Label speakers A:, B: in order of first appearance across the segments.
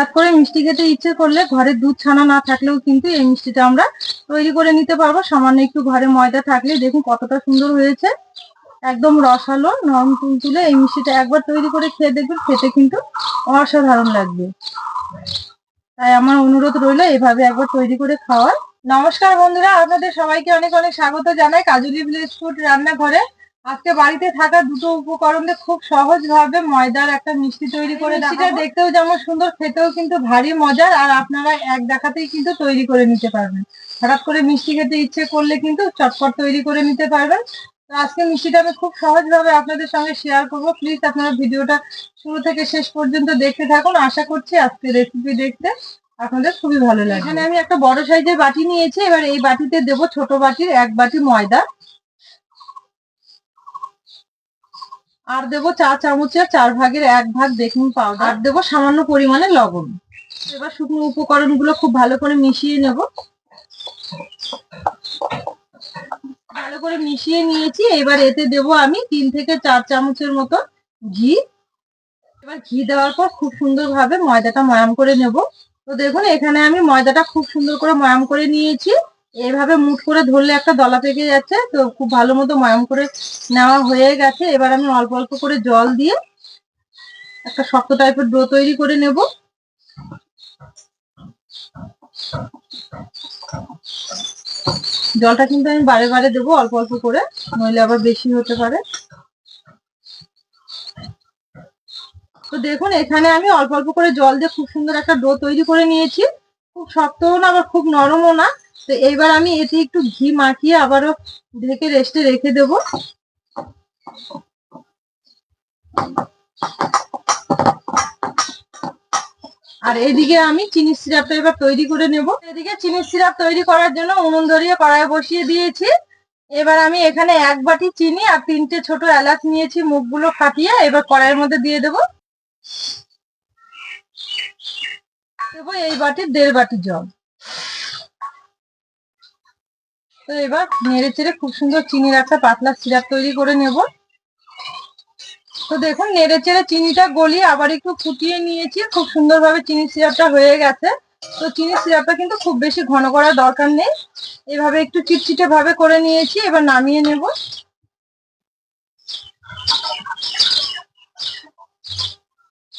A: হঠাৎ করে মিষ্টি খেতে ইচ্ছে করলে ঘরে দুধ ছানা না থাকলেও কিন্তু এই মিষ্টিটা আমরা তৈরি করে নিতে পারব। সামান্য একটু ঘরে ময়দা থাকলে দেখুন কতটা সুন্দর হয়েছে। একদম রসালো, নরম তুলতুলে এই মিষ্টিটা একবার তৈরি করে খেয়ে দেখবেন, খেতে কিন্তু অসাধারণ লাগবে। তাই আমার অনুরোধ রইল এভাবে একবার তৈরি করে খাওয়ার। নমস্কার বন্ধুরা, আপনাদের সবাইকে অনেক অনেক স্বাগত জানাই কাজুলি ভিলেজ ফুড রান্নাঘরে। আজকে বাড়িতে থাকা দুটো উপকরণ দিয়ে খুব সহজ ভাবে ময়দার একটা মিষ্টি তৈরি করে মিষ্টিটা দেখতেও যেমন সুন্দর খেতেও কিন্তু ভারী মজার আর আপনারা এক দেখাতেই কিন্তু তৈরি করে নিতে পারবেন। হঠাৎ করে মিষ্টি খেতে ইচ্ছে করলে কিন্তু চটপট তৈরি করে নিতে পারবেন। তো আজকে মিষ্টিটা আমি খুব সহজ ভাবে আপনাদের সঙ্গে শেয়ার করব। প্লিজ আপনারা ভিডিওটা শুরু থেকে শেষ পর্যন্ত দেখতে থাকুন। আশা করছি আজকে রেসিপি দেখতে আপনাদের খুবই ভালো লাগে এখানে আমি একটা বড় সাইজের বাটি নিয়েছি। এবার এই বাটিতে দেবো ছোট বাটির এক বাটি ময়দা। আর দেবো চা চামচের চার ভাগের এক ভাগ বেকিং পাউডার আর দেবো সামান্য পরিমাণে লবণ। এবার শুকনো উপকরণগুলো খুব ভালো করে মিশিয়ে নেব। ভালো করে মিশিয়ে নিয়েছি। এবার এতে দেবো আমি তিন থেকে চার চামচের মতো ঘি। এবার ঘি দেওয়ার পর খুব সুন্দরভাবে ময়দাটা ময়াম করে নেব। তো দেখুন, এখানে আমি ময়দাটা খুব সুন্দর করে ময়াম করে নিয়েছি। এইভাবে মুঠ করে ধরলে একটা দলা পেকে যাচ্ছে, তো খুব ভালো মতো ময়াম করে নেওয়া হয়ে গেছে। এবার আমি অল্প অল্প করে জল দিয়ে একটা শক্ত টাইপের ডো তৈরি করে নেব। জলটা কিন্তু আমি বারে বারে দেবো, অল্প অল্প করে, নইলে আবার বেশি হতে পারে। তো দেখুন, এখানে আমি অল্প অল্প করে জল দিয়ে খুব সুন্দর একটা ডো তৈরি করে নিয়েছি। খুব শক্তও না, আবার খুব নরমও না। তো এইবার আমি এতে একটু ঘি মাখিয়ে আবারও ঢেকে রেস্টে রেখে দেব। আর এদিকে আমি চিনি সিরাপটা এবার তৈরি করে নেব। এদিকে চিনি সিরাপ তৈরি করার জন্য উনুন ধরিয়ে কড়াই বসিয়ে দিয়েছি। এবার আমি এখানে এক বাটি চিনি আর তিনটে ছোট এলাচ নিয়েছি, মুখগুলো ফাটিয়ে এবার কড়াইয়ের মধ্যে দিয়ে দেব। দেবো এই বাটির দেড় বাটি জল। তো এবার নেড়ে চেড়ে খুব সুন্দর চিনির একটা পাতলা সিরাপ তৈরি করে নেব। তো দেখুন, নেড়ে চেড়ে চিনিটা গলিয়ে আবার একটু ফুটিয়ে নিয়েছি। খুব সুন্দরভাবে চিনি সিরাপটা হয়ে গেছে। তো চিনি সিরাপটা কিন্তু খুব বেশি ঘন করার দরকার নেই। এভাবে একটু চিটচিটে ভাবে করে নিয়েছি, এবার নামিয়ে নেব।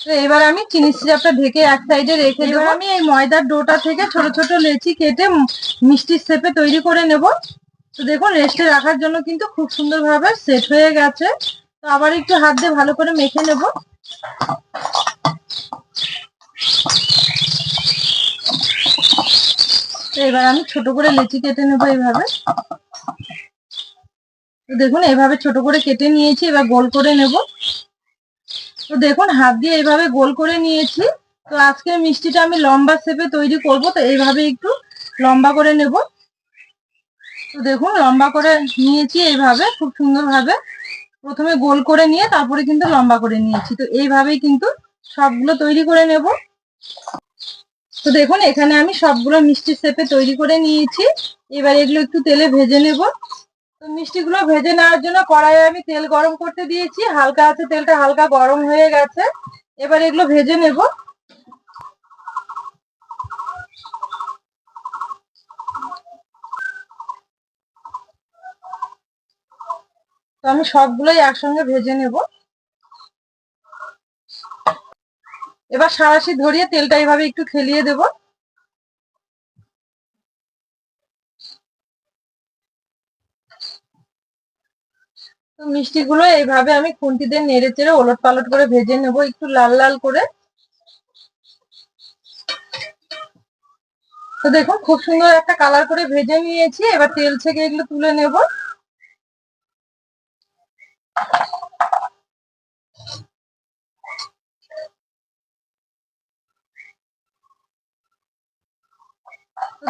A: তো এবার আমি চিনি সিরাপটা ঢেকে এক সাইডে রেখে দেবো। আমি এই ময়দার ডোটা থেকে ছোট ছোট লেচি কেটে মিষ্টির শেপে তৈরি করে নেব। তো দেখুন, রেস্টে রাখার জন্য কিন্তু খুব সুন্দরভাবে সেট হয়ে গেছে। তো আবার একটু হাত দিয়ে ভালো করে মেখে নেব। তো এবার আমি ছোট করে লেচি কেটে নেব এইভাবে দেখুন এইভাবে ছোট করে কেটে নিয়েছি, এবার গোল করে নেব। তো দেখুন, হাত দিয়ে এইভাবে গোল করে নিয়েছি। তো আজকের মিষ্টিটা আমি লম্বা শেপে তৈরি করব, তো এইভাবে একটু লম্বা করে নেব। তো দেখুন, লম্বা করে নিয়েছি এইভাবে, খুব সুন্দরভাবে। প্রথমে গোল করে নিয়ে তারপরে কিন্তু লম্বা করে নিয়েছি। তো এইভাবেই কিন্তু সবগুলো তৈরি করে নেব। তো দেখুন, এখানে আমি সবগুলো মিষ্টির শেপে তৈরি করে নিয়েছি। এবার এগুলো একটু তেলে ভেজে নেব। মিষ্টিগুলো ভেজে নেওয়ার জন্য কড়াইয়ে আমি তেল গরম করতে দিয়েছি, হালকা আছে তেলটা হালকা গরম হয়ে গেছে। এবার এগুলো ভেজে নেব। তো আমি সবগুলোই একসঙ্গে ভেজে নেব। এবার সারাশি ধরিয়ে তেলটা এইভাবে একটু খেলিয়ে দেব। তো মিষ্টিগুলো এইভাবে আমি খুন্তি দিয়ে নেড়ে চেড়ে ওলট পালট করে ভেজে নেব, একটু লাল লাল করে। তো দেখুন, খুব সুন্দর একটা কালার করে ভেজে নিয়েছি, এবার তেল থেকে এগুলো তুলে নেব।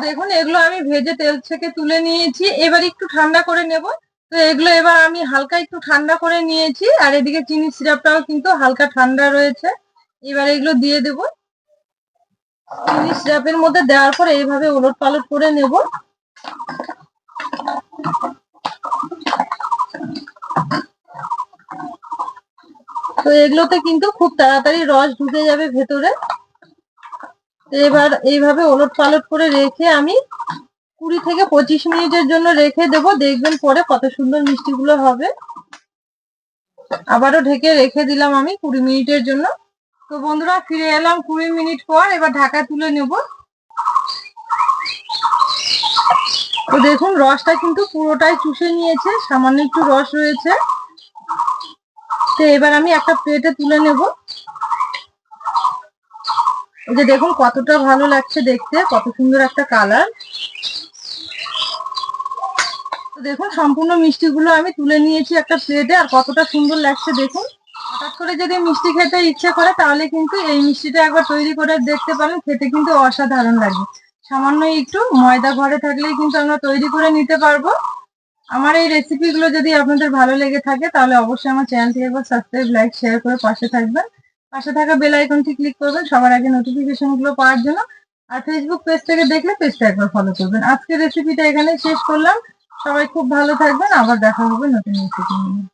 A: দেখুন, এগুলো আমি ভেজে তেল থেকে তুলে নিয়েছি, এবার একটু ঠান্ডা করে নেব। তো এগুলো এবার আমি হালকা একটু ঠান্ডা করে নিয়েছি, আর এদিকে চিনি সিরাপটাও কিন্তু হালকা ঠান্ডা রয়েছে। এবার এগুলো দিয়ে দেব। চিনি সিরাপের মধ্যে দেওয়ার পর এইভাবে ওলট পালট করে নেব। তো এগুলোতে কিন্তু খুব তাড়াতাড়ি রস ঢুকে যাবে ভেতরে। এবার এইভাবে ওলট পালট করে রেখে আমি কুড়ি থেকে পঁচিশ মিনিটের জন্য রেখে দেব, দেখবেন পরে কত সুন্দর মিষ্টিগুলো হবে। আবারও ঢেকে রেখে দিলাম আমি কুড়ি মিনিটের জন্য। তো বন্ধুরা, ফিরে এলাম কুড়ি মিনিট পর, এবার ঢাকা তুলে নেব। তো দেখুন, রসটা কিন্তু পুরোটাই চুষে নিয়েছে, সামান্য একটু রস রয়েছে। তো এবার আমি একটা প্লেটে তুলে নেব। এই যে দেখুন, কতটা ভালো লাগছে দেখতে, কত সুন্দর একটা কালার তো দেখুন, সম্পূর্ণ মিষ্টিগুলো আমি তুলে নিয়েছি একটা প্লেটে আর কতটা সুন্দর লাগছে দেখুন। হঠাৎ করে যদি মিষ্টি খেতে ইচ্ছে করে, তাহলে কিন্তু এই মিষ্টিটা একবার তৈরি করে দেখতে পারেন, খেতে কিন্তু অসাধারণ লাগে। সামান্য একটু ময়দা ঘরে থাকলেই কিন্তু আমরা তৈরি করে নিতে পারব। আমার এই রেসিপিগুলো যদি আপনাদের ভালো লেগে থাকে, তাহলে অবশ্যই আমার চ্যানেলটি একবার সাবস্ক্রাইব লাইক শেয়ার করে পাশে থাকবেন। পাশে থাকা বেল আইকনটি ক্লিক করবেন, সবার আগে নোটিফিকেশনগুলো পাওয়ার জন্য। আর ফেসবুক পেজ থেকে দেখলে পেজটা একবার ফলো করবেন। আজকের রেসিপিটা এখানে শেষ করলাম। সবাই খুব ভালো থাকবেন আবার দেখা হবে নতুন রেসিপি নিয়ে